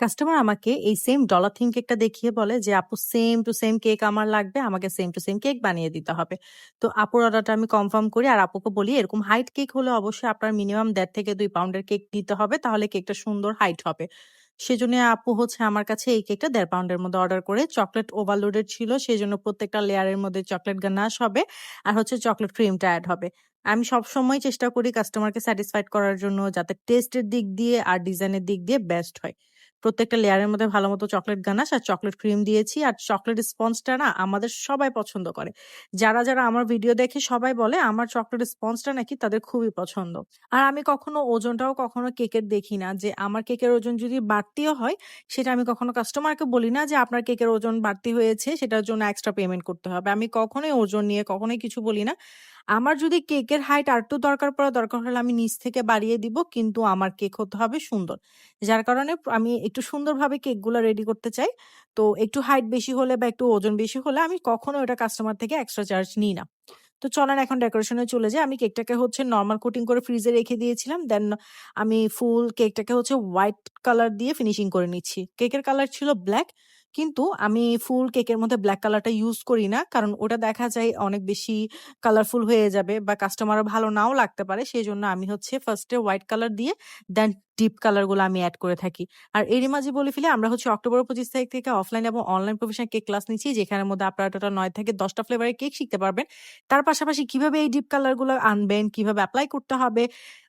Customer আমাকে এই same dollar theme কেকটা দেখিয়ে বলে যে, "আপু সেম টু সেম কেক আমার লাগবে। আমাকে সেম টু সেম কেক বানিয়ে দিতে হবে।" তো আপুর অর্ডারটা আমি কনফার্ম করি আর আপুকে বলি, "এরকম হাইট কেক হলে অবশ্যই আপনার মিনিমাম দেড় থেকে দুই পাউন্ডের কেক দিতে হবে। তাহলে কেকটা সুন্দর হাইট হবে।" সেজন্য আপু হচ্ছে আমার কাছে এই কেকটা দেড় পাউন্ডের মধ্যে অর্ডার করে চকলেট ওভারলোডেড ছিল। সেজন্য প্রত্যেকটা লেয়ারের মধ্যে চকলেট গানাশ হবে আর হচ্ছে চকলেট ক্রিমটা অ্যাড হবে। আমি সবসময় চেষ্টা করি কাস্টমারকে স্যাটিসফাইড করার জন্য যাতে টেস্টের দিক দিয়ে আর ডিজাইনের দিক দিয়ে বেস্ট হয়। প্রত্যেকটা লেয়ারের মধ্যে ভালো মতো চকলেট গানাশ আর চকলেট ক্রিম দিয়েছি। আর চকলেট স্পঞ্জটা না আমাদের সবাই পছন্দ করে। যারা, যারা আমার ভিডিও দেখে সবাই বলে আমার চকলেট স্পঞ্জটা নাকি তাদের খুবই পছন্দ। আর আমি কখনো ওজনটাও কখনো কেকের দেখি না যে আমার কেকের ওজন যদি বাড়তিও হয় সেটা আমি কখনো কাস্টমারকে বলি না যে আপনার কেকের ওজন বাড়তি হয়েছে সেটার জন্য এক্সট্রা পেমেন্ট করতে হবে। আমি কখনোই ওজন নিয়ে কখনোই কিছু বলি না। আমার যদি কেকের হাইট আরেকটু দরকার পড়ে, দরকার হলে আমি নিচ থেকে বাড়িয়ে দিব। কিন্তু আমার কেক হতে হবে সুন্দর। যার কারণে আমি একটু সুন্দরভাবে কেকগুলা রেডি করতে চাই। তো একটু হাইট বেশি হলে বা একটু ওজন বেশি হলে আমি কখনো ওটা কাস্টমার থেকে এক্সট্রা চার্জ নিই না। তো চলেন এখন ডেকোরেশন চলে যাই। আমি কেকটাকে হচ্ছে নর্মাল কোটিং করে ফ্রিজে রেখে দিয়েছিলাম। দেন আমি ফুল কেকটাকে হচ্ছে হোয়াইট কালার দিয়ে ফিনিশিং করে নিচ্ছি। কেকের কালার ছিল ব্লাক। কিন্তু আমি ফুল কেকের মধ্যে ব্ল্যাক কালারটা ইউজ করি না। কারণ ওটা দেখা যায় অনেক বেশি কালারফুল হয়ে যাবে বা কাস্টমারও ভালো নাও লাগতে পারে। সেই জন্য আমি হচ্ছে ফার্স্টে হোয়াইট কালার দিয়ে দেন ডিপ কালারগুলো আমি অ্যাড করে থাকি। আর এরই মাঝে বলে ফেলে আমরা হচ্ছে অক্টোবর ২৫ তারিখ থেকে অফলাইন এবং অনলাইন প্রফেশনাল কেক ক্লাস নিচ্ছি। যেখানের মধ্যে আপনারা টোটাল ৯ থেকে দশটা ফ্লেভারের কেক শিখতে পারবেন। তার পাশাপাশি কীভাবে এই ডিপ কালারগুলো আনবেন, কীভাবে অ্যাপ্লাই করতে হবে,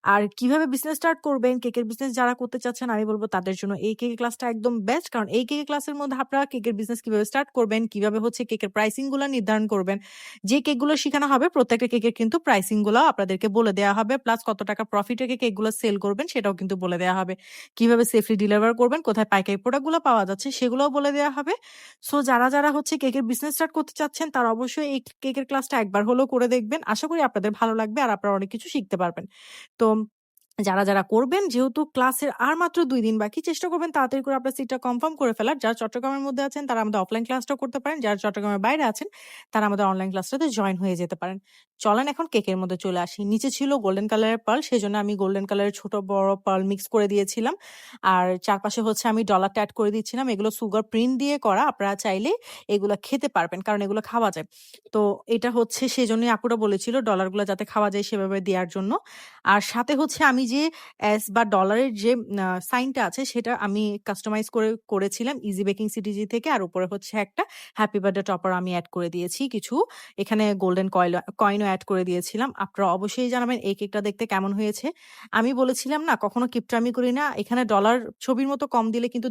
আর কীভাবে বিজনেস স্টার্ট করবেন, কেকের বিজনেস যারা করতে চাচ্ছেন আমি বলব তাদের জন্য এই কেকের ক্লাসটা একদম বেস্ট। কারণ এই কেকের ক্লাসের মধ্যে আপনারা কেকের বিজনেস কীভাবে স্টার্ট করবেন, কীভাবে হচ্ছে কেকের প্রাইসিংগুলা নির্ধারণ করবেন। যে কেকগুলো শিখানো হবে প্রত্যেকটা কেকের কিন্তু প্রাইসিং গুলাও আপনাদেরকে বলে দেওয়া হবে। প্লাস কত টাকা প্রফিট রেখে কেকগুলো সেল করবেন সেটাও কিন্তু বলে দেয়া হবে। কীভাবে সেফলি ডেলিভার করবেন, কোথায় পাইকারি প্রোডাক্টগুলো পাওয়া যাচ্ছে সেগুলোও বলে দেওয়া হবে। সো যারা, যারা হচ্ছে কেকের বিজনেস স্টার্ট করতে চাচ্ছেন তারা অবশ্যই এই কেকের ক্লাসটা একবার হলেও করে দেখবেন। আশা করি আপনাদের ভালো লাগবে আর আপনারা অনেক কিছু শিখতে পারবেন। তো যারা, যারা করবেন যেহেতু ক্লাসের আর মাত্র দুই দিন বাকি চেষ্টা করবেন তাড়াতাড়ি করে আপনার সিটটা কনফার্ম করে ফেলার। যারা চট্টগ্রামের মধ্যে আছেন তারা আমাদের অফলাইন ক্লাসটাও করতে পারেন। যারা চট্টগ্রামের বাইরে আছেন তারা আমাদের অনলাইন ক্লাসটাতে জয়েন হয়ে যেতে পারেন। চলেন এখন কেকের মধ্যে চলে আসি। নিচে ছিল গোল্ডেন কালারের পার্ল সেই জন্য আমি গোল্ডেন কালারের ছোট বড় পার্ল মিক্স করে দিয়েছিলাম। আর চারপাশে হচ্ছে আমি ডলারটা এড করে দিচ্ছিলাম। এগুলো সুগার প্রিন্ট দিয়ে করা। আপনারা চাইলে এগুলো খেতে পারবেন। কারণ এগুলো খাওয়া যায়। তো এটা হচ্ছে সেজন্যই আপুরা বলেছিল ডলারগুলো যাতে খাওয়া যায় সেভাবে দেওয়ার জন্য। আর সাথে হচ্ছে আমি যে এস বা ডলারের যে সাইনটা আছে সেটা আমি কাস্টমাইজ করে, করেছিলাম ইজি বেকিং সিটিজি থেকে। আর উপরে হচ্ছে একটা হ্যাপি বার্থডে টপার আমি অ্যাড করে দিয়েছি কিছু। এখানে গোল্ডেন কয়েল কয়েনও অ্যাড করে দিয়েছিলাম। আপনারা অবশ্যই জানাবেন এই কেকটা দেখতে কেমন হয়েছে। আমি বলেছিলাম না, কখনো কিপটামি করি না। এখানে ডলার ছবির মতো কম দিলে কিন্তু